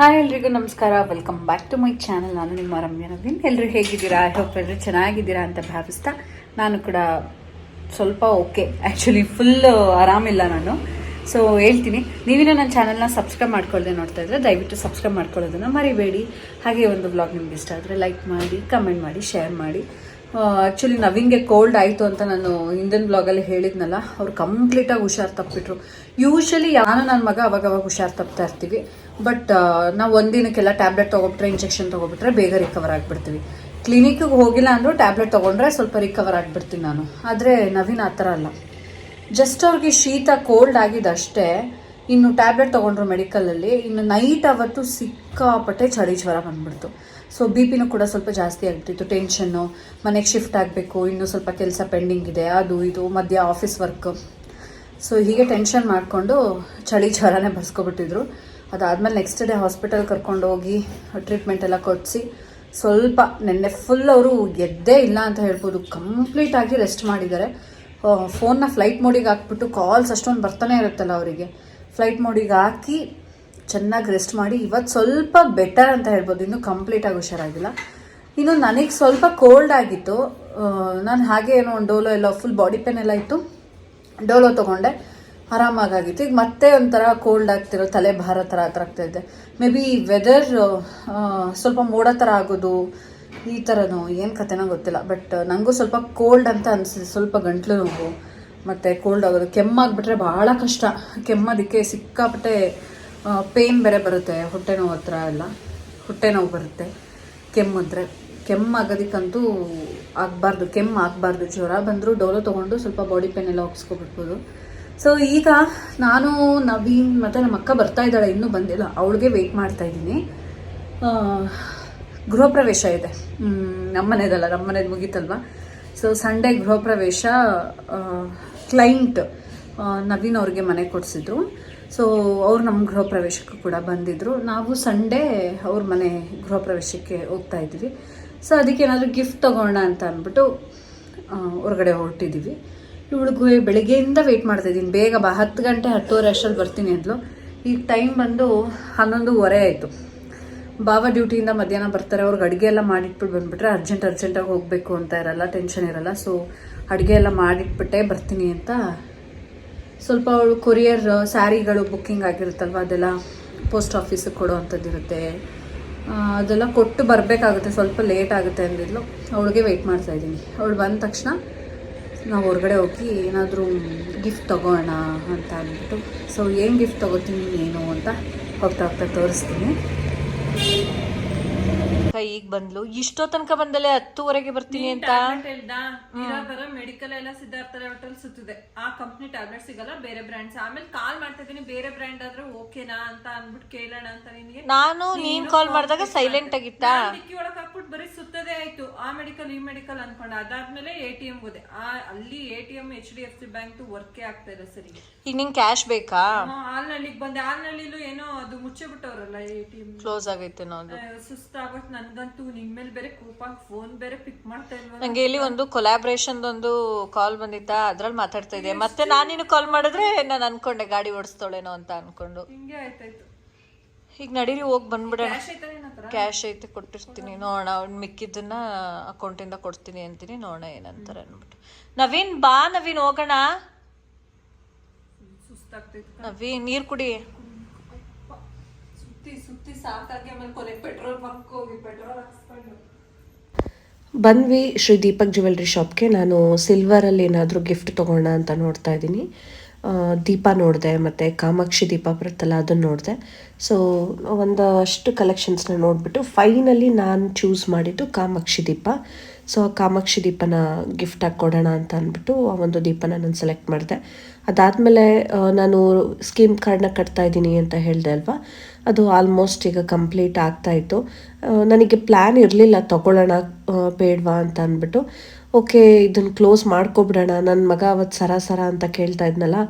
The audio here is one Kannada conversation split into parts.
ಹಾಯ್ ಎಲ್ರಿಗೂ ನಮಸ್ಕಾರ. Welcome back to my channel ನಾನು ನಿಮ್ಮ ರಮ್ಯ ನವೀನ್. ಎಲ್ಲರೂ ಹೇಗಿದ್ದೀರಾ? ಐ ಹೋಪ್ ಎಲ್ಲರೂ ಚೆನ್ನಾಗಿದ್ದೀರಾ ಅಂತ ಭಾವಿಸ್ತಾ ನಾನು ಕೂಡ ಸ್ವಲ್ಪ ಓಕೆ ಆ್ಯಕ್ಚುಲಿ ಫುಲ್ ಆರಾಮಿಲ್ಲ ನಾನು. ಸೊ ಹೇಳ್ತೀನಿ. ನೀವಿನ ನನ್ನ ಚಾನಲ್ನ ಸಬ್ಸ್ಕ್ರೈಬ್ ಮಾಡ್ಕೊಳ್ಳದೆ ನೋಡ್ತಾ ಇದ್ರೆ ದಯವಿಟ್ಟು ಸಬ್ಸ್ಕ್ರೈಬ್ ಮಾಡ್ಕೊಳ್ಳೋದನ್ನು ಮರಿಬೇಡಿ. ಹಾಗೆ ಒಂದು ಬ್ಲಾಗ್ ನಿಮ್ಗೆ ಇಷ್ಟ ಆದರೆ ಲೈಕ್ ಮಾಡಿ ಕಮೆಂಟ್ ಮಾಡಿ ಶೇರ್ ಮಾಡಿ. ಆ್ಯಕ್ಚುಲಿ ನವಿಂಗೆ ಕೋಲ್ಡ್ ಆಯಿತು ಅಂತ ನಾನು ಹಿಂದಿನ ಬ್ಲಾಗಲ್ಲಿ ಹೇಳಿದ್ನಲ್ಲ, ಅವ್ರು ಕಂಪ್ಲೀಟಾಗಿ ಹುಷಾರು ತಪ್ಪಿಟ್ರು. ಯೂಶ್ವಲಿ ನಾನು ನನ್ನ ಮಗ ಅವಾಗ ಅವಾಗ ಹುಷಾರು ತಪ್ತಾ ಇರ್ತೀವಿ ಬಟ್ ನಾವು ಒಂದಿನಕ್ಕೆಲ್ಲ ಟ್ಯಾಬ್ಲೆಟ್ ತೊಗೊಬಿಟ್ರೆ ಇಂಜೆಕ್ಷನ್ ತೊಗೊಬಿಟ್ರೆ ಬೇಗ ರಿಕವರ್ ಆಗಿಬಿಡ್ತೀವಿ. ಕ್ಲಿನಿಕ್ಕಿಗೆ ಹೋಗಿಲ್ಲ ಅಂದರೂ ಟ್ಯಾಬ್ಲೆಟ್ ತೊಗೊಂಡ್ರೆ ಸ್ವಲ್ಪ ರಿಕವರ್ ಆಗಿಬಿಡ್ತೀನಿ ನಾನು. ಆದರೆ ನವೀನ್ ಆ ಥರ ಅಲ್ಲ. ಜಸ್ಟ್ ಅವ್ರಿಗೆ ಶೀತ ಕೋಲ್ಡ್ ಆಗಿದ್ದಷ್ಟೇ, ಇನ್ನು ಟ್ಯಾಬ್ಲೆಟ್ ತೊಗೊಂಡ್ರು ಮೆಡಿಕಲಲ್ಲಿ ಇನ್ನು ನೈಟ್ ಅವತ್ತು ಸಿಕ್ಕಾಪಟ್ಟೆ ಚಳಿ ಜ್ವರ ಬಂದ್ಬಿಡ್ತು. ಸೊ ಬಿ ಪಿನೂ ಕೂಡ ಸ್ವಲ್ಪ ಜಾಸ್ತಿ ಆಗ್ಬಿಟ್ಟಿತ್ತು ಟೆನ್ಷನ್ನು ಮನೆಗೆ ಶಿಫ್ಟ್ ಆಗಬೇಕು, ಇನ್ನೂ ಸ್ವಲ್ಪ ಕೆಲಸ ಪೆಂಡಿಂಗ್ ಇದೆ, ಅದು ಇದು, ಮಧ್ಯ ಆಫೀಸ್ ವರ್ಕ್ ಸೊ ಹೀಗೆ ಟೆನ್ಷನ್ ಮಾಡಿಕೊಂಡು ಚಳಿ ಜ್ವರನೇ ಬರ್ಸ್ಕೊಬಿಟ್ಟಿದ್ರು. ಅದಾದಮೇಲೆ ನೆಕ್ಸ್ಟ್ ಡೇ ಹಾಸ್ಪಿಟಲ್ ಕರ್ಕೊಂಡು ಹೋಗಿ ಟ್ರೀಟ್ಮೆಂಟ್ ಎಲ್ಲ ಕೊಡಿಸಿ, ಸ್ವಲ್ಪ ನೆನ್ನೆ ಫುಲ್ ಅವರು ಎದ್ದೇ ಇಲ್ಲ ಅಂತ ಹೇಳ್ಬೋದು. ಕಂಪ್ಲೀಟಾಗಿ ರೆಸ್ಟ್ ಮಾಡಿದ್ದಾರೆ. ಫೋನ್ನ ಫ್ಲೈಟ್ ಮೋಡಿಗೆ ಹಾಕ್ಬಿಟ್ಟು ಕಾಲ್ಸ್ ಅಷ್ಟೊಂದು ಬರ್ತಾನೆ ಇರುತ್ತಲ್ಲ ಅವರಿಗೆ. ಫ್ಲೈಟ್ ಮೋಡಿಗೆ ಹಾಕಿ ಚೆನ್ನಾಗಿ ರೆಸ್ಟ್ ಮಾಡಿ ಇವತ್ತು ಸ್ವಲ್ಪ ಬೆಟರ್ ಅಂತ ಹೇಳ್ಬೋದು. ಇನ್ನೂ ಕಂಪ್ಲೀಟಾಗಿ ಹುಷಾರಾಗಿಲ್ಲ. ಇನ್ನು ನನಗೆ ಸ್ವಲ್ಪ ಕೋಲ್ಡ್ ಆಗಿತ್ತು. ನಾನು ಹಾಗೆ ಏನೋ ಒಂದು ಡೋಲೋ ಎಲ್ಲ ಫುಲ್ ಬಾಡಿ ಪೇನ್ ಎಲ್ಲ ಇತ್ತು. ಡೋಲೋ ತೊಗೊಂಡೆ. ಆರಾಮಾಗಿತ್ತು ಈಗ ಮತ್ತೆ ಒಂಥರ ಕೋಲ್ಡ್ ಆಗ್ತಿರೋ, ತಲೆ ಭಾರ ಥರ ಆ ಥರ ಆಗ್ತಾ ಇದೆ. ಮೇ ಬಿ ವೆದರ್ ಸ್ವಲ್ಪ ಮೋಡ ಥರ ಆಗೋದು, ಈ ಥರನೋ, ಏನು ಕತೆನೋ ಗೊತ್ತಿಲ್ಲ. ಬಟ್ ನನಗೂ ಸ್ವಲ್ಪ ಕೋಲ್ಡ್ ಅಂತ ಅನಿಸಿದೆ ಸ್ವಲ್ಪ ಗಂಟ್ಲು ನೋವು. ಮತ್ತು ಕೋಲ್ಡ್ ಆಗೋದು. ಕೆಮ್ಮಾಗ್ಬಿಟ್ರೆ ಭಾಳ ಕಷ್ಟ. ಕೆಮ್ಮೋದಕ್ಕೆ ಸಿಕ್ಕಾಪಟ್ಟೆ ಪೇನ್ ಬೇರೆ ಬರುತ್ತೆ, ಹೊಟ್ಟೆ ನೋವು ಹತ್ರ ಎಲ್ಲ. ಹೊಟ್ಟೆ ನೋವು ಬರುತ್ತೆ. ಕೆಮ್ಮಿದ್ರೆ ಕೆಮ್ಮಾಗೋದಕ್ಕಂತೂ ಆಗಬಾರ್ದು, ಕೆಮ್ಮು ಆಗಬಾರ್ದು. ಜ್ವರ ಬಂದರೂ ಡೋಲೋ ತೊಗೊಂಡು ಸ್ವಲ್ಪ ಬಾಡಿ ಪೇನ್ ಎಲ್ಲ ಒಪ್ಸ್ಕೊಬಿಡ್ಬೋದು ಸೊ ಈಗ ನಾನು ನವೀನ್ ಮತ್ತು ನಮ್ಮ ಅಕ್ಕ ಬರ್ತಾ ಇದ್ದಾಳೆ, ಇನ್ನೂ ಬಂದಿಲ್ಲ. ಅವಳಿಗೆ ವೆಯ್ಟ್ ಮಾಡ್ತಾ ಇದ್ದೀನಿ. ಗೃಹ ಪ್ರವೇಶ ಇದೆ. ನಮ್ಮನೇದಲ್ಲ, ನಮ್ಮನೇದು ಮುಗೀತಲ್ವ? ಸೊ ಸಂಡೇ ಗೃಹ ಪ್ರವೇಶ ಕ್ಲೈಂಟ್ ನವೀನ್ ಅವ್ರಿಗೆ ಮನೆ ಕೊಡಿಸಿದ್ರು. ಸೊ ಅವ್ರು ನಮ್ಮ ಗೃಹ ಪ್ರವೇಶಕ್ಕೂ ಕೂಡ ಬಂದಿದ್ದರು ನಾವು ಸಂಡೇ ಅವ್ರ ಮನೆ ಗೃಹ ಪ್ರವೇಶಕ್ಕೆ ಹೋಗ್ತಾ ಇದ್ವಿ. ಸೊ ಅದಕ್ಕೆ ಏನಾದರೂ ಗಿಫ್ಟ್ ತೊಗೋಣ ಅಂತ ಅಂದ್ಬಿಟ್ಟು ಹೊರಗಡೆ ಹೊರಟಿದ್ದೀವಿ ಇವಳಿಗೂ ಬೆಳಗ್ಗೆಯಿಂದ ವೆಯ್ಟ್ ಮಾಡ್ತಾ ಇದ್ದೀನಿ. ಬೇಗ ಬಾ. ಹತ್ತು ಗಂಟೆ, ಹತ್ತುವರೆ ಅಷ್ಟರಲ್ಲಿ ಬರ್ತೀನಿ ಅಂದ್ಲು. ಈಗ ಟೈಮ್ ಬಂದು ಹನ್ನೊಂದುವರೆ ಆಯಿತು. ಬಾವ ಡ್ಯೂಟಿಯಿಂದ ಮಧ್ಯಾಹ್ನ ಬರ್ತಾರೆ. ಅವ್ರಿಗೆ ಅಡುಗೆ ಎಲ್ಲ ಮಾಡಿಟ್ಬಿಟ್ಟು ಬಂದುಬಿಟ್ರೆ ಅರ್ಜೆಂಟ್ ಅರ್ಜೆಂಟಾಗಿ ಹೋಗಬೇಕು ಅಂತ ಇರಲ್ಲ ಟೆನ್ಷನ್ ಇರಲ್ಲ. ಸೊ ಅಡುಗೆ ಎಲ್ಲ ಮಾಡಿಟ್ಬಿಟ್ಟೆ ಬರ್ತೀನಿ ಅಂತ ಸ್ವಲ್ಪ ಅವಳು ಕೊರಿಯರ್ ಸ್ಯಾರಿಗಳು ಬುಕ್ಕಿಂಗ್ ಆಗಿರುತ್ತಲ್ವ ಅದೆಲ್ಲ ಪೋಸ್ಟ್ ಆಫೀಸಿಗೆ ಕೊಡೋ ಇರುತ್ತೆ ಆ, ಅದೆಲ್ಲ ಕೊಟ್ಟು ಬರಬೇಕಾಗುತ್ತೆ ಸ್ವಲ್ಪ ಲೇಟ್ ಆಗುತ್ತೆ ಅಂದಿದ್ಲು. ಅವಳಿಗೆ ವೆಯ್ಟ್ ಮಾಡ್ತಾ ಇದ್ದೀನಿ. ಅವಳು ಬಂದ ತಕ್ಷಣ ನಾವು ಹೊರಗಡೆ ಹೋಗಿ ಏನಾದರೂ ಗಿಫ್ಟ್ ತಗೋಣ ಅಂತ ಅಂದ್ಬಿಟ್ಟು ಸೊ ಏನು ಗಿಫ್ಟ್ ತಗೋತೀನಿ ಏನು ಅಂತ ಹೋಗ್ತಾ ಹೋಗ್ತಾ ತೋರಿಸ್ತೀನಿ. ಈಗ ಬಂದ್ಲು. ಇಷ್ಟೋ ತನಕ ಬಂದಲೆ ಹತ್ತುವರೆಗೆ ಬರ್ತೀನಿ ಅಂತ. ಮೆಡಿಕಲ್ ಎಲ್ಲ ಸಿದ್ಧಾರ್ಥ ಹೋಟೆಲ್ ಸುತ್ತಿದೆ. ಆ ಕಂಪ್ನಿ ಟ್ಯಾಬ್ಲೆಟ್ ಸಿಗಲ್ಲ ಬೇರೆ ಬ್ರ್ಯಾಂಡ್ಸ್ ಆಮೇಲೆ ಕಾಲ್ ಮಾಡ್ತಾ ಇದೀನಿ ಬೇರೆ ಬ್ರ್ಯಾಂಡ್ ಆದ್ರೆ ಓಕೆನಾ ಅಂತ ಅನ್ಬಿಟ್ಟು ಕೇಳೋಣ ಅಂತ ನಿನ್ಗೆ. ನಾನು ನೀನ್ ಕಾಲ್ ಮಾಡಿದಾಗ ಸೈಲೆಂಟ್ ಆಗಿತ್ತ? ಡಿಕ್ಕಿ ಒಳಗ್ ಹಾಕ್ಬಿಟ್ಟು ಬರೀ ಸುತ್ತದೇ ಆಯ್ತು. ಆ ಮೆಡಿಕಲ್ ಈ ಮೆಡಿಕಲ್ ಅನ್ಕೊಂಡ. ಅದಾದ್ಮೇಲೆ ಎ ಟಿ ಎಂ ಹೋದೆ. ಆ ಅಲ್ಲಿ A T M H D F C bank ವರ್ಕೇ ಆಗ್ತಾ ಇದೆ ಸರಿ. ಈಗ ನಿಂಗೆ ಕ್ಯಾಶ್ ಬೇಕಾ? ಆಲ್ನಳ್ಳಿಗೆ ಬಂದೆ. ಹಾಲ್ನಳ್ಳಿಲೂ ಏನೋ ಅದು ಮುಚ್ಚೆ ಬಿಟ್ಟವ್ರಲ್ಲ ಎ ಟಿ ಎಂ ಕ್ಲೋಸ್ ಆಗೈತೆ ಸುಸ್ತಾಗೋತ್ ನನ್ಗಂತೂ ನಿನ್ ಮೇಲೆ ಬೇರೆ ಕೋಪ ಫೋನ್ ಬೇರೆ ಪಿಕ್ ಮಾಡ್ತಾ ಇಲ್ವಾ ನಂಗೆ ಇಲ್ಲಿ ಒಂದು ಕೊಲಾಬ್ರೇಷನ್ ಒಂದು ಕಾಲ್ ಬಂದಿತ್ತ ಅದ್ರಲ್ಲಿ ಮಾತಾಡ್ತಾ ಇದ್ದೆ. ಮತ್ತೆ ನಾನು ನೀನು ಕಾಲ್ ಮಾಡಿದ್ರೆ ನಾನು ಅನ್ಕೊಂಡೆ ಗಾಡಿ ಓಡಿಸ್ತೋಳೇನೋ ಅಂತ ಅನ್ಕೊಂಡು. ಹಿಂಗೆ ಆಯ್ತಾಯ್ತು. ಈಗ ನಡೀರಿ ಹೋಗಿ ಬಂದ್ಬಿಡೋಣ. ಕ್ಯಾಶ್ ಐತಾ ಕ್ಯಾಶ್ ಐತೆ ಕೊಟ್ಟಿರ್ತೀನಿ. ನೋಡೋಣ ಅವ್ನು ಮಿಕ್ಕಿದ್ದನ್ನ ಅಕೌಂಟಿಂದ ಕೊಡ್ತೀನಿ ಅಂತೀನಿ. ನೋಡೋಣ ಏನಂತಾರೆ ಅಂದ್ಬಿಟ್ಟು ನವೀನ್ ಬಾ ನವೀನ್ ಹೋಗೋಣ. ಸುಸ್ತಾಗ್ತೈತು ನವೀನ್ ನೀರು ಕುಡಿ. ಬಂದ್ವಿ ಶ್ರೀ ದೀಪಕ್ ಜ್ಯುವೆಲ್ರಿ ಶಾಪ್ಗೆ. ನಾನು ಸಿಲ್ವರಲ್ಲಿ ಏನಾದರೂ ಗಿಫ್ಟ್ ತೊಗೋಣ ಅಂತ ನೋಡ್ತಾ ಇದ್ದೀನಿ. ದೀಪ ನೋಡಿದೆ, ಮತ್ತು ಕಾಮಾಕ್ಷಿ ದೀಪ ಬರುತ್ತಲ್ಲ ಅದನ್ನು ನೋಡಿದೆ. ಸೊ ಒಂದಷ್ಟು ಕಲೆಕ್ಷನ್ಸ್ನ ನೋಡಿಬಿಟ್ಟು ಫೈನಲಿ ನಾನು ಚೂಸ್ ಮಾಡಿದ್ದು ಕಾಮಾಕ್ಷಿ ದೀಪ. ಸೊ ಆ ಕಾಮಾಕ್ಷಿ ದೀಪನ ಆಗಿ ಕೊಡೋಣ ಅಂತ ಅಂದ್ಬಿಟ್ಟು ಆ ಒಂದು ದೀಪನ ನಾನು ಸೆಲೆಕ್ಟ್ ಮಾಡಿದೆ. ಅದಾದಮೇಲೆ ನಾನು ಸ್ಕೀಮ್ ಕಾರ್ಡ್ನ ಕಟ್ತಾ ಇದ್ದೀನಿ ಅಂತ ಹೇಳಿದೆ ಅಲ್ವಾ? ಅದು ಆಲ್ಮೋಸ್ಟ್ ಈಗ ಕಂಪ್ಲೀಟ್ ಆಗ್ತಾ ಇತ್ತು. ನನಗೆ ಪ್ಲ್ಯಾನ್ ಇರಲಿಲ್ಲ, ತಗೊಳ್ಳೋಣ ಬೇಡವಾ ಅಂತ ಅಂದ್ಬಿಟ್ಟು. ಓಕೆ ಇದನ್ನು ಕ್ಲೋಸ್ ಮಾಡ್ಕೊಬಿಡೋಣ. ನನ್ನ ಮಗ ಅವತ್ತು ಸರ ಸರ ಅಂತ ಕೇಳ್ತಾ ಇದ್ನಲ್ಲ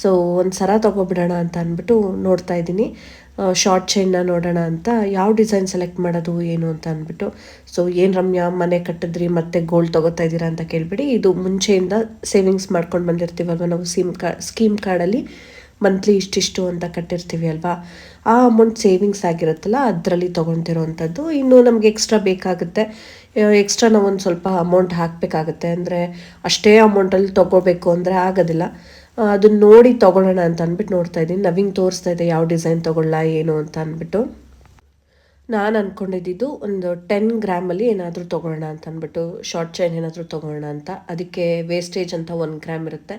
ಸೊ ಒಂದು ಸರ ತೊಗೊಬಿಡೋಣ ಅಂತ ಅಂದ್ಬಿಟ್ಟು ನೋಡ್ತಾ ಇದ್ದೀನಿ. ಶಾರ್ಟ್ ಚೈನ್ನ ನೋಡೋಣ ಅಂತ. ಯಾವ ಡಿಸೈನ್ ಸೆಲೆಕ್ಟ್ ಮಾಡೋದು, ಏನು ಅಂತ ಅಂದ್ಬಿಟ್ಟು. ಸೊ ಏನು ರಮ್ಯಾ, ಮನೆ ಕಟ್ಟಿದ್ರಿ, ಮತ್ತೆ ಗೋಲ್ಡ್ ತೊಗೋತಾ ಇದ್ದೀರಾ ಅಂತ ಕೇಳಿಬಿಡಿ. ಇದು ಮುಂಚೆಯಿಂದ ಸೇವಿಂಗ್ಸ್ ಮಾಡ್ಕೊಂಡು ಬಂದಿರ್ತೀವಲ್ವ, ನಾವು ಸಿಮ್ ಕಾ ಸ್ಕೀಮ್ ಕಾರ್ಡಲ್ಲಿ ಮಂತ್ಲಿ ಇಷ್ಟಿಷ್ಟು ಅಂತ ಕಟ್ಟಿರ್ತೀವಿ ಅಲ್ವಾ? ಆ ಅಮೌಂಟ್ ಸೇವಿಂಗ್ಸ್ ಆಗಿರುತ್ತಲ್ಲ, ಅದರಲ್ಲಿ ತೊಗೊತಿರೋವಂಥದ್ದು ಇನ್ನು ನಮಗೆ ಎಕ್ಸ್ಟ್ರಾ ಬೇಕಾಗುತ್ತೆ. ಎಕ್ಸ್ಟ್ರಾ ನಾವು ಒಂದು ಸ್ವಲ್ಪ ಅಮೌಂಟ್ ಹಾಕಬೇಕಾಗುತ್ತೆ. ಅಂದರೆ ಅಷ್ಟೇ ಅಮೌಂಟಲ್ಲಿ ತೊಗೋಬೇಕು ಅಂದರೆ ಆಗೋದಿಲ್ಲ. ಅದನ್ನ ನೋಡಿ ತೊಗೊಳ್ಳೋಣ ಅಂತ ಅಂದ್ಬಿಟ್ಟು ನೋಡ್ತಾ ಇದ್ದೀನಿ. ನವಿಂಗ್ ತೋರಿಸ್ತಾ ಇದೆ, ಯಾವ ಡಿಸೈನ್ ತೊಗೊಳ್ಳ, ಏನು ಅಂತ ಅಂದ್ಬಿಟ್ಟು. ನಾನು ಅಂದ್ಕೊಂಡಿದ್ದು ಒಂದು ಟೆನ್ ಗ್ರಾಮಲ್ಲಿ ಏನಾದರೂ ತೊಗೊಳ್ಳೋಣ ಅಂತ ಅಂದ್ಬಿಟ್ಟು ಶಾರ್ಟ್ ಚೈನ್ ಏನಾದರೂ ತೊಗೊಳ್ಳೋಣ ಅಂತ. ಅದಕ್ಕೆ ವೇಸ್ಟೇಜ್ ಅಂತ ಒನ್ ಗ್ರಾಮ್ ಇರುತ್ತೆ.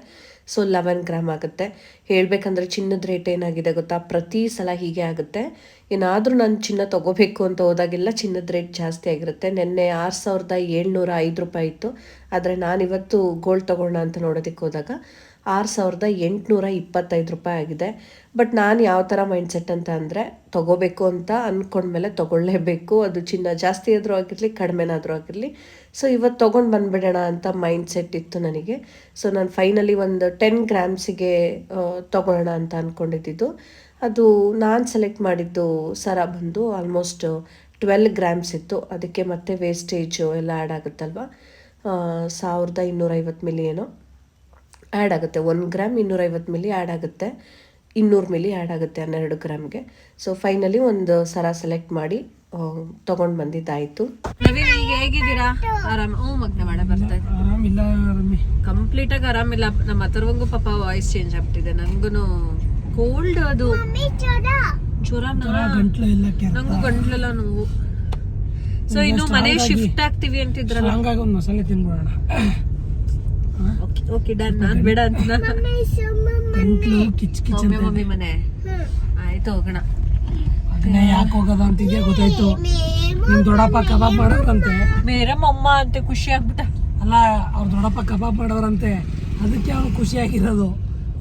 ಸೊ ಲೆವೆನ್ ಗ್ರಾಮ್ ಆಗುತ್ತೆ. ಹೇಳಬೇಕಂದ್ರೆ ಚಿನ್ನದ ರೇಟ್ ಏನಾಗಿದೆ ಗೊತ್ತಾ? ಪ್ರತಿ ಸಲ ಹೀಗೆ ಆಗುತ್ತೆ. ಏನಾದರೂ ನಾನು ಚಿನ್ನ ತೊಗೋಬೇಕು ಅಂತ ಹೋದಾಗೆಲ್ಲ ಚಿನ್ನದ ರೇಟ್ ಜಾಸ್ತಿ ಆಗಿರುತ್ತೆ. ನಿನ್ನೆ ಆರು ಸಾವಿರದ ಏಳ್ನೂರ ಐದು ರೂಪಾಯಿ ಇತ್ತು. ಆದರೆ ನಾನಿವತ್ತು ಗೋಲ್ಡ್ ತೊಗೊಳ್ಳೋಣ ಅಂತ ನೋಡೋದಕ್ಕೆ ಹೋದಾಗ ಆರು ಸಾವಿರದ ಎಂಟುನೂರ ಇಪ್ಪತ್ತೈದು ರೂಪಾಯಿ ಆಗಿದೆ. ಬಟ್ ನಾನು ಯಾವ ಥರ ಮೈಂಡ್ಸೆಟ್ ಅಂತ ಅಂದರೆ, ತೊಗೋಬೇಕು ಅಂತ ಅಂದ್ಕೊಂಡ್ಮೇಲೆ ತೊಗೊಳ್ಳೇಬೇಕು. ಅದು ಚಿನ್ನ ಜಾಸ್ತಿ ಆದರೂ ಆಗಿರಲಿ, ಕಡಿಮೆನಾದರೂ ಆಗಿರಲಿ. ಸೊ ಇವತ್ತು ತೊಗೊಂಡು ಬಂದುಬಿಡೋಣ ಅಂತ ಮೈಂಡ್ಸೆಟ್ ಇತ್ತು ನನಗೆ. ಸೊ ನಾನು ಫೈನಲಿ ಒಂದು ಟೆನ್ ಗ್ರಾಮ್ಸಿಗೆ ತೊಗೊಳ್ಳೋಣ ಅಂತ ಅಂದ್ಕೊಂಡಿದ್ದು ಅದು ನಾನು ಸೆಲೆಕ್ಟ್ ಮಾಡಿದ್ದು ಸರ ಬಂದು ಆಲ್ಮೋಸ್ಟ್ ಟ್ವೆಲ್ ಗ್ರಾಮ್ಸ್ ಇತ್ತು. ಅದಕ್ಕೆ ಮತ್ತೆ ವೇಸ್ಟೇಜು ಎಲ್ಲ ಆ್ಯಡ್ ಆಗುತ್ತಲ್ವ? ಸಾವಿರದ ಇನ್ನೂರೈವತ್ತು ಮಿಲಿಯನು ಆ್ಯಡ್ ಆಗುತ್ತೆ. ಒಂದು ಗ್ರಾಮ್ ಇನ್ನೂರೈವತ್ತು ಮಿಲಿ ಆ್ಯಡ್ ಆಗುತ್ತೆ. ಇನ್ನೂರು ಮಿಲಿ ಆ್ಯಡ್ ಆಗುತ್ತೆ ಹನ್ನೆರಡು ಗ್ರಾಮ್ಗೆ ಸೊ ಫೈನಲಿ ಒಂದು ಸರ ಸೆಲೆಕ್ಟ್ ಮಾಡಿ ತಗೊಂಡು ಬಂದಿದ್ದಾಯಿತು. ಹೇಗಿದ್ದೀರಾ? ಆರಾಮ ಹ್ಞೂ ಮಗ್ನ ಮಾಡ ಬರ್ತಾ ಆರಾಮಿಲ್ಲ ಕಂಪ್ಲೀಟ್ ಆಗಿ ಆರಾಮಿಲ್ಲ ನಮ್ಮ ಅಥರ್ವಂಗೂ ಪಾಪ ವಾಯ್ಸ್ ಚೇಂಜ್ ಆಗ್ಬಿಟ್ಟಿದೆ ನನ್ಗೂ ಕೋಲ್ಡ್ ಅದು. ಜ್ವರ. ನಂಗೂ ಗಂಟ್ಲೆಲ್ಲ ನೋವು. ಸೊ ಇನ್ನು ಮನೆ ಶಿಫ್ಟ್ ಆಗ್ತೀವಿ ಅಂತಿದ್ರಲ್ಲ. ಹಂಗಾಗಿ ಒಂದು ಮಸಾಲೆ ತಿನ್ಬಿಡೋಣ. ಓಕೆ ಓಕೆ ಡನ್ ನಾನು ಬೇಡ ಅಂತ ಗಂಟ್ಲು ಕಿಚ್ ಕಿಚ್ ಮಮ್ಮಿ ಮಮ್ಮಿ ಮನೆ ಆಯ್ತು ಹೋಗೋಣ ಅದನ್ನ ಯಾಕೆ ಹೋಗೋದ ಅಂತಿದ್ಯಾ ಗೊತ್ತಾಯ್ತು ನಿಮ್ಮ ದೊಡ್ಡಪ್ಪ ಕಬಾಬ್ ಮಾಡೋರಂತೆ ಮೇರೆ ಮಮ್ಮ ಅಂತ ಖುಷಿ ಆಗ್ಬಿಟ್ಟ ಅಲ್ಲ ಅವ್ರ ದೊಡ್ಡಪ್ಪ ಕಬಾಬ್ ಮಾಡೋರಂತೆ ಅದಕ್ಕೆ ಅವ್ನು ಖುಷಿಯಾಗಿರೋದು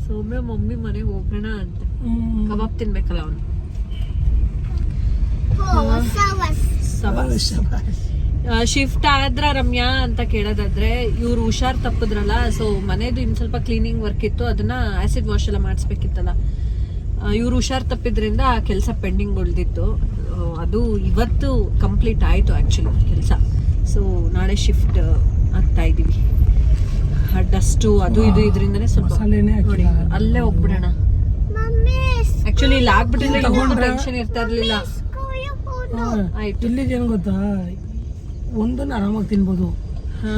ಸೌಮ್ಯ ಮಮ್ಮಿ ಮನೆಗೆ ಹೋಗೋಣ ಅಂತ. ಕಬಾಬ್ ತಿನ್ಬೇಕಲ್ಲ ಅವನು ಶಬಾಷ್. ಶಿಫ್ಟ್ ಆದ್ರ ರಮ್ಯಾ ಅಂತ ಕೇಳೋದಾದ್ರೆ ಇವ್ರು ಹುಷಾರ್ ತಪ್ಪಿದ್ರಲ್ಲ ಸೊ ಮನೇದು ಇನ್ ಸ್ವಲ್ಪ ಕ್ಲೀನಿಂಗ್ ವರ್ಕ್ ಇತ್ತು ಅದನ್ನ ಆಸಿಡ್ ವಾಶ್ ಎಲ್ಲ ಮಾಡಿಸ್ಬೇಕಿತ್ತಲ್ಲ. ಇವ್ರು ಹುಷಾರ್ ತಪ್ಪಿದ್ರಿಂದ ಆ ಕೆಲಸ ಪೆಂಡಿಂಗ್ ಉಳಿದಿತ್ತು. ಅದು ಇವತ್ತು ಕಂಪ್ಲೀಟ್ ಆಯಿತು ಆ್ಯಕ್ಚುಲಿ ಕೆಲಸ. ಸೊ ನಾಳೆ ಶಿಫ್ಟ್ ಆಗ್ತಾ ಇದೀವಿ. ಡಸ್ಟು ಅದು ಇದು ಇದರಿಂದನೇ ಸ್ವಲ್ಪ ನೋಡಿ. ಅಲ್ಲೇ ಹೋಗ್ಬಿಡೋಣ. ಆಕ್ಚುಲಿ ಇಲ್ಲಿ ಆಗ್ಬಿಟ್ಟಿದ್ರೆ ಟೆನ್ಷನ್ ಇರ್ತಾ ಇರಲಿಲ್ಲ. ಆಯ್ತು. ಇಲ್ಲಿಗೆ ಏನ್ ಗೊತ್ತಾ? ಒಂದನ್ನ ಆರಾಮಾಗಿ ತಿನ್ಬೋದು.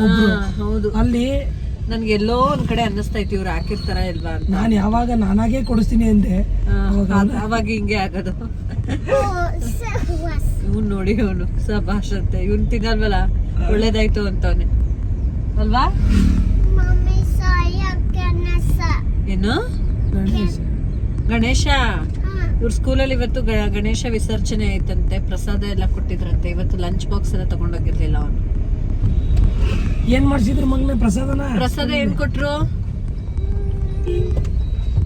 ಒಬ್ರು. ಹೌದು. ಅಲ್ಲಿ ನನ್ಗೆ ಎಲ್ಲೋ ಒಂದ್ ಕಡೆ ಅನ್ನಿಸ್ತಾ ಇತ್ತು ಇವ್ರು ಹಾಕಿರ್ತಾರ ಇಲ್ವಾ ಅಂತ. ನಾನು ಯಾವಾಗ ನಾನಾಗೇ ಕೊಡಿಸ್ತೀನಿ ಅಂದೆ. ಆ, ಅದ್- ಅವಾಗ ಹಿಂಗೆ ಆಗೋದು. ಇವ್ನ್ ನೋಡಿ ಇವನು ಸಭಾಷ್ ಅಂತ. ಇವ್ನ್ ತಿನ್ನಲ್ವಲ್ಲ? ಒಳ್ಳೇದಾಯ್ತು ಅಂತವನೆ. ಅಲ್ವಾ? ಏನು? ಗಣೇಶ. ಗಣೇಶ. ಇವ್ರ ಸ್ಕೂಲಲ್ಲಿ ಇವತ್ತು ಗಣೇಶ ವಿಸರ್ಜನೆ ಆಯ್ತಂತೆ ಪ್ರಸಾದ ಎಲ್ಲ ಕೊಟ್ಟಿದ್ರಂತೆ. ಇವತ್ತು ಲಂಚ್ ಬಾಕ್ಸ್ ಎಲ್ಲ ತಗೊಂಡೋಗಿರ್ಲಿಲ್ಲ ಅವನು. ಏನ್ ಮಾಡ್ಸಿದ್ರು ಮಗನ ಪ್ರಸಾದನ? ಪ್ರಸಾದ ಏನ್ ಕೊಟ್ರು?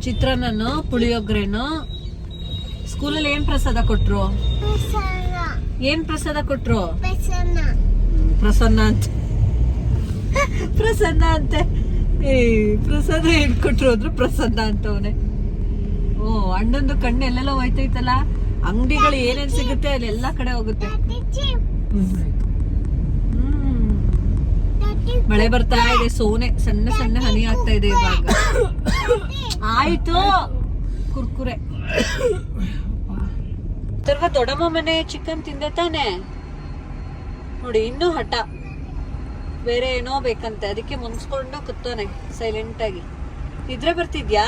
ಚಿತ್ರಾನ್ನನು ಪುಳಿಯೋಗ್ರೆನು? ಸ್ಕೂಲಲ್ಲಿ ಏನ್ ಪ್ರಸಾದ ಕೊಟ್ರು? ಏನ್ ಪ್ರಸಾದ ಕೊಟ್ರು? ಪ್ರಸನ್ನ ಅಂತ. ಪ್ರಸನ್ನ ಅಂತೆ. ಏ ಪ್ರಸಾದ ಏನ್ ಕೊಟ್ರು ಅಂದ್ರೆ ಪ್ರಸನ್ನ ಅಂತವನೆ ಓ ಅಣ್ಣಂದು ಕಣ್ಣು ಎಲ್ಲೆಲ್ಲ ಹೋಯ್ತೈತಲ್ಲ? ಅಂಗಡಿಗಳು ಏನೇನ್ ಸಿಗುತ್ತೆ ಅಲ್ಲೆಲ್ಲ ಕಡೆ ಹೋಗುತ್ತೆ. ಹ್ಮ್. ಮಳೆ ಬರ್ತಾ ಇದೆ ಸೋನೆ ಸಣ್ಣ ಸಣ್ಣ ಹನಿ ಆಗ್ತಾ ಇದೆ ಇವಾಗ. ಆಯ್ತು. ಕುರ್ಕುರೆ. ತರ್ವ ದೊಡ್ಡಮ್ಮ ಮನೆ ಚಿಕನ್ ತಿಂದೆ ತಾನೆ? ನೋಡಿ ಇನ್ನೂ ಹಠ. ಬೇರೆ ಏನೋ ಬೇಕಂತೆ. ಅದಕ್ಕೆ ಮುನ್ಸ್ಕೊಂಡು ಕೂತಾನೆ ಸೈಲೆಂಟ್ ಆಗಿ. ನಿದ್ರೆ ಬರ್ತಿದ್ಯಾ?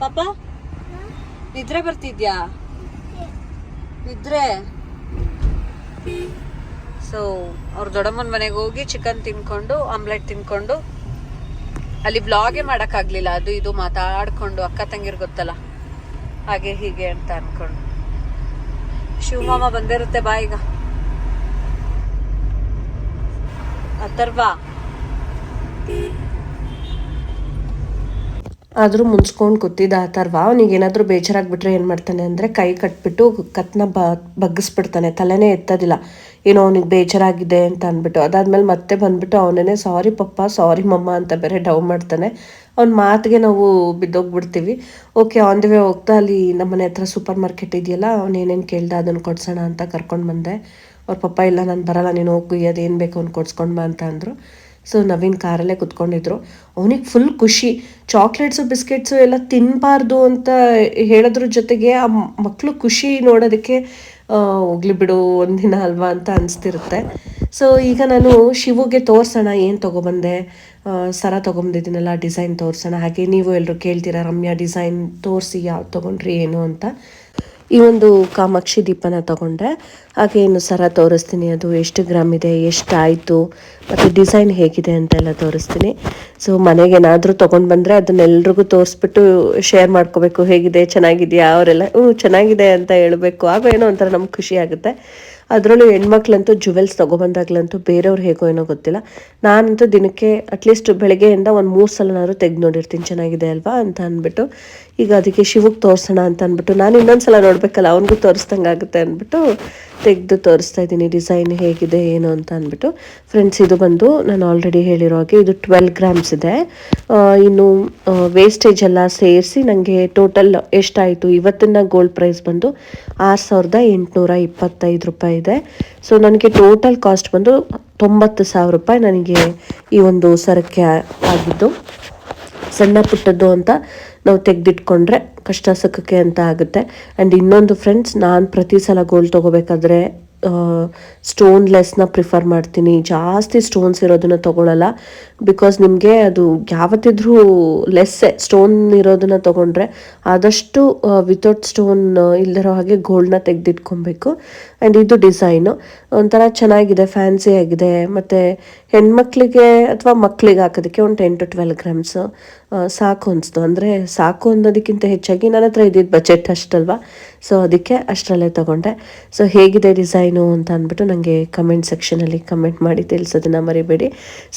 ಪಾಪ? ನಿದ್ರೆ ಬರ್ತಿದ್ಯಾ? ನಿದ್ರೆ? ಸೊ ಅವ್ರ ದೊಡ್ಡಮ್ಮನ ಮನೆಗೆ ಹೋಗಿ ಚಿಕನ್ ತಿನ್ಕೊಂಡು ಆಮ್ಲೆಟ್ ತಿನ್ಕೊಂಡು, ಅಲ್ಲಿ ಬ್ಲಾಗೇ ಮಾಡೋಕ್ಕಾಗಲಿಲ್ಲ. ಅದು ಇದು ಮಾತಾಡ್ಕೊಂಡು ಅಕ್ಕ ತಂಗಿರ್ ಗೊತ್ತಲ್ಲ? ಹಾಗೆ ಹೀಗೆ ಅಂತ ಅನ್ಕೊಂಡು. ಶಿವಮಾಮ ಬಂದಿರುತ್ತೆ ಬಾ ಈಗ. ಅಥರ್ವ. ಆದರೂ ಮುಂಚ್ಕೊಂಡು ಕೂತಿದ್ದ ಆ ಥರ ಅವನಿಗೆ ಏನಾದರೂ ಬೇಜಾರಾಗ್ಬಿಟ್ರೆ ಏನು ಮಾಡ್ತಾನೆ? ಅಂದರೆ ಕೈ ಕಟ್ಬಿಟ್ಟು ಕತ್ನ ಬ, ಬಗ್ಗಿಸ್ಬಿಡ್ತಾನೆ, ತಲೆನೇ ಎತ್ತೋದಿಲ್ಲ. ಏನೋ ಅವನಿಗೆ ಬೇಜಾರಾಗಿದೆ ಅಂತ ಅಂದ್ಬಿಟ್ಟು. ಅದಾದ್ಮೇಲೆ ಮತ್ತೆ ಬಂದುಬಿಟ್ಟು ಅವನೇ ಸಾರಿ ಪಪ್ಪ, ಸಾರಿ ಮಮ್ಮ ಅಂತ ಬೇರೆ ಡವ್ ಮಾಡ್ತಾನೆ. ಅವ್ನ ಮಾತಿಗೆ ನಾವು ಬಿದ್ದೋಗ್ಬಿಡ್ತೀವಿ. ಓಕೆ, ಆನ್ ದಿ ವೇ ಹೋಗ್ತಾ ಅಲ್ಲಿ ನಮ್ಮನೆ ಹತ್ರ ಸೂಪರ್ ಮಾರ್ಕೆಟ್ ಇದೆಯಲ್ಲ ಅವನೇನೇನು ಕೇಳ್ದ ಅದನ್ನು ಕೊಡ್ಸೋಣ ಅಂತ ಕರ್ಕೊಂಡು ಬಂದೆ. ಅವ್ರ ಪಪ್ಪ, ಇಲ್ಲ, ನಾನು ಬರಲ್ಲ, ನೀನು ಹೋಗಿ ಅದೇನು ಬೇಕು ಅವ್ನು ಕೊಡ್ಸ್ಕೊಂಡು ಬಾ ಅಂತ ಅಂದರು. ಸೊ ನವೀನ್ ಕಾರಲ್ಲೇ ಕುತ್ಕೊಂಡಿದ್ರು. ಅವನಿಗೆ ಫುಲ್ ಖುಷಿ. ಚಾಕ್ಲೇಟ್ಸು ಬಿಸ್ಕೆಟ್ಸು ಎಲ್ಲ ತಿನ್ನಬಾರ್ದು ಅಂತ ಹೇಳೋದ್ರ ಜೊತೆಗೆ ಆ ಮಕ್ಕಳು ಖುಷಿ ನೋಡೋದಕ್ಕೆ ಹೋಗ್ಲಿ ಬಿಡು, ಒಂದಿನ ಅಲ್ವಾ ಅಂತ ಅನಿಸ್ತಿರುತ್ತೆ. ಸೊ ಈಗ ನಾನು ಶಿವುಗೆ ತೋರಿಸೋಣ, ಏನು ತೊಗೊಬಂದೆ? ಸರ ತೊಗೊಂಬಂದಿದ್ದೀನಲ್ಲ ಡಿಸೈನ್ ತೋರಿಸೋಣ. ಹಾಗೆ ನೀವು ಎಲ್ಲರೂ ಕೇಳ್ತೀರಾ, ರಮ್ಯಾ ಡಿಸೈನ್ ತೋರಿಸಿ ಯಾವ್ದು ತೊಗೊಂಡ್ರಿ, ಏನು ಅಂತ. ಈ ಒಂದು ಕಾಮಾಕ್ಷಿ ದೀಪನ ತಗೊಂಡೆ ಹಾಗೆ ಇನ್ನು ಸರ ತೋರಿಸ್ತೀನಿ ಅದು ಎಷ್ಟು ಗ್ರಾಮ್ ಇದೆ ಎಷ್ಟಾಯಿತು ಮತ್ತು ಡಿಸೈನ್ ಹೇಗಿದೆ ಅಂತೆಲ್ಲ ತೋರಿಸ್ತೀನಿ. ಸೊ ಮನೆಗೆ ಏನಾದರೂ ತೊಗೊಂಡು ಬಂದರೆ ಅದನ್ನ ಎಲ್ರಿಗೂ ತೋರಿಸ್ಬಿಟ್ಟು ಶೇರ್ ಮಾಡ್ಕೋಬೇಕು, ಹೇಗಿದೆ, ಚೆನ್ನಾಗಿದೆಯಾ, ಅವರೆಲ್ಲ, ಹ್ಞೂ, ಚೆನ್ನಾಗಿದೆ ಅಂತ ಹೇಳಬೇಕು. ಆಗ ಏನೋ ಒಂಥರ ನಮ್ಗೆ ಖುಷಿ ಆಗುತ್ತೆ. ಅದರಲ್ಲೂ ಹೆಣ್ಮಕ್ಳಂತೂ ಜುವೆಲ್ಸ್ ತೊಗೊಬಂದಾಗ್ಲಂತೂ ಬೇರೆಯವ್ರು ಹೇಗೋ ಏನೋ ಗೊತ್ತಿಲ್ಲ. ನಾನಂತೂ ದಿನಕ್ಕೆ ಅಟ್ಲೀಸ್ಟ್ ಬೆಳಗ್ಗೆಯಿಂದ ಒಂದು ಮೂರು ಸಲನಾದ್ರೂ ತೆಗೆದು ನೋಡಿರ್ತೀನಿ, ಚೆನ್ನಾಗಿದೆ ಅಲ್ವಾ ಅಂತ ಅಂದ್ಬಿಟ್ಟು. ಈಗ ಅದಕ್ಕೆ ಶಿವಕ್ಕೆ ತೋರಿಸೋಣ ಅಂತ ಅಂದ್ಬಿಟ್ಟು, ನಾನು ಇನ್ನೊಂದ್ಸಲ ನೋಡ್ಬೇಕಲ್ಲ, ಅವನಿಗೂ ತೋರಿಸ್ದಂಗೆ ಆಗುತ್ತೆ ಅಂದ್ಬಿಟ್ಟು ತೆಗೆದು ತೋರಿಸ್ತಾ ಇದ್ದೀನಿ, ಡಿಸೈನ್ ಹೇಗಿದೆ, ಏನು ಅಂತ ಅಂದ್ಬಿಟ್ಟು. ಫ್ರೆಂಡ್ಸ್ ಇದು ಬಂದು ನಾನು ಆಲ್ರೆಡಿ ಹೇಳಿರೋ ಹಾಗೆ ಇದು ಟ್ವೆಲ್ ಗ್ರಾಮ್ಸ್ ಇದೆ. ಇನ್ನು ವೇಸ್ಟೇಜ್ ಎಲ್ಲ ಸೇರಿಸಿ ನನಗೆ ಟೋಟಲ್ ಎಷ್ಟಾಯಿತು, ಇವತ್ತಿನ ಗೋಲ್ಡ್ ಪ್ರೈಸ್ ಬಂದು ಆರು ಸಾವಿರದ ಎಂಟುನೂರ ಇಪ್ಪತ್ತೈದು ರೂಪಾಯಿ ಇದೆ. ಸೊ ನನಗೆ ಟೋಟಲ್ ಕಾಸ್ಟ್ ಬಂದು ತೊಂಬತ್ತು ಸಾವಿರ ರೂಪಾಯಿ ನನಗೆ ಈ ಒಂದು ಸರಕ್ಕೆ ಆಗಿದ್ದು. ಸಣ್ಣ ಪುಟ್ಟದ್ದು ಅಂತ ನಾವು ತೆಗೆದಿಟ್ಕೊಂಡ್ರೆ ಕಷ್ಟ ಸುಖಕ್ಕೆ ಅಂತ ಆಗುತ್ತೆ. ಆ್ಯಂಡ್ ಇನ್ನೊಂದು ಫ್ರೆಂಡ್ಸ್ ನಾನು ಪ್ರತಿ ಸಲ ಗೋಲ್ಡ್ ತೊಗೋಬೇಕಾದ್ರೆ ಸ್ಟೋನ್ಲೆಸ್ನ ಪ್ರಿಫರ್ ಮಾಡ್ತೀನಿ. ಜಾಸ್ತಿ ಸ್ಟೋನ್ಸ್ ಇರೋದನ್ನ ತೊಗೊಳಲ್ಲ. ಬಿಕಾಸ್ ನಿಮಗೆ ಅದು ಯಾವತ್ತಿದ್ರೂ ಲೆಸ್ಸೆ ಸ್ಟೋನ್ ಇರೋದನ್ನ ತಗೊಂಡ್ರೆ ಆದಷ್ಟು ವಿತೌಟ್ ಸ್ಟೋನ್ ಇಲ್ಲದಿರೋ ಹಾಗೆ ಗೋಲ್ಡ್ನ ತೆಗೆದಿಟ್ಕೊಬೇಕು. ಆ್ಯಂಡ್ ಇದು ಡಿಸೈನು ಒಂಥರ ಚೆನ್ನಾಗಿದೆ ಫ್ಯಾನ್ಸಿ ಆಗಿದೆ. ಮತ್ತು ಹೆಣ್ಮಕ್ಳಿಗೆ ಅಥವಾ ಮಕ್ಕಳಿಗೆ ಹಾಕೋದಕ್ಕೆ ಒಂದು ಟೆನ್ ಟು ಟ್ವೆಲ್ ಗ್ರಾಮ್ಸ್ ಸಾಕು ಅನಿಸ್ತು. ಅಂದರೆ ಸಾಕು ಅನ್ನೋದಕ್ಕಿಂತ ಹೆಚ್ಚಾಗಿ ನನ್ನ ಹತ್ರ ಇದ್ದಿದ್ದು ಬಜೆಟ್ ಅಷ್ಟಲ್ವಾ? ಸೊ ಅದಕ್ಕೆ ಅಷ್ಟರಲ್ಲೇ ತೊಗೊಂಡೆ. ಸೊ ಹೇಗಿದೆ ಡಿಸೈನು ಅಂತ ಅಂದ್ಬಿಟ್ಟು ನನಗೆ ಕಮೆಂಟ್ ಸೆಕ್ಷನಲ್ಲಿ ಕಮೆಂಟ್ ಮಾಡಿ ತಿಳಿಸೋದನ್ನ ಮರಿಬೇಡಿ.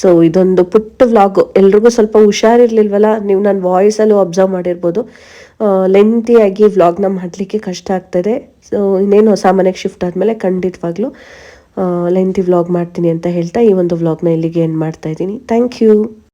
ಸೊ ಇದೊಂದು ಪುಟ್ಟ ವ್ಲಾಗು ಎಲ್ರಿಗೂ ಸ್ವಲ್ಪ ಹುಷಾರಿರ್ಲಿಲ್ವಲ್ಲ? ನೀವು ನನ್ನ ವಾಯ್ಸಲ್ಲೂ ಅಬ್ಸರ್ವ್ ಮಾಡಿರ್ಬೋದು. ಲೆಂತಿಯಾಗಿ ವ್ಲಾಗ್ನ ಮಾಡಲಿಕ್ಕೆ ಕಷ್ಟ ಆಗ್ತದೆ. ಸೊ ಇನ್ನೇನು ಹೊಸ ಮನೆಗೆ ಶಿಫ್ಟ್ ಆದಮೇಲೆ ಖಂಡಿತವಾಗ್ಲೂ ಲೆಂತಿ ವ್ಲಾಗ್ ಮಾಡ್ತೀನಿ ಅಂತ ಹೇಳ್ತಾ ಈ ಒಂದು ವ್ಲಾಗ್ನ ಇಲ್ಲಿಗೆ ಎಂಡ್ ಮಾಡ್ತಾ ಇದ್ದೀನಿ. Thank you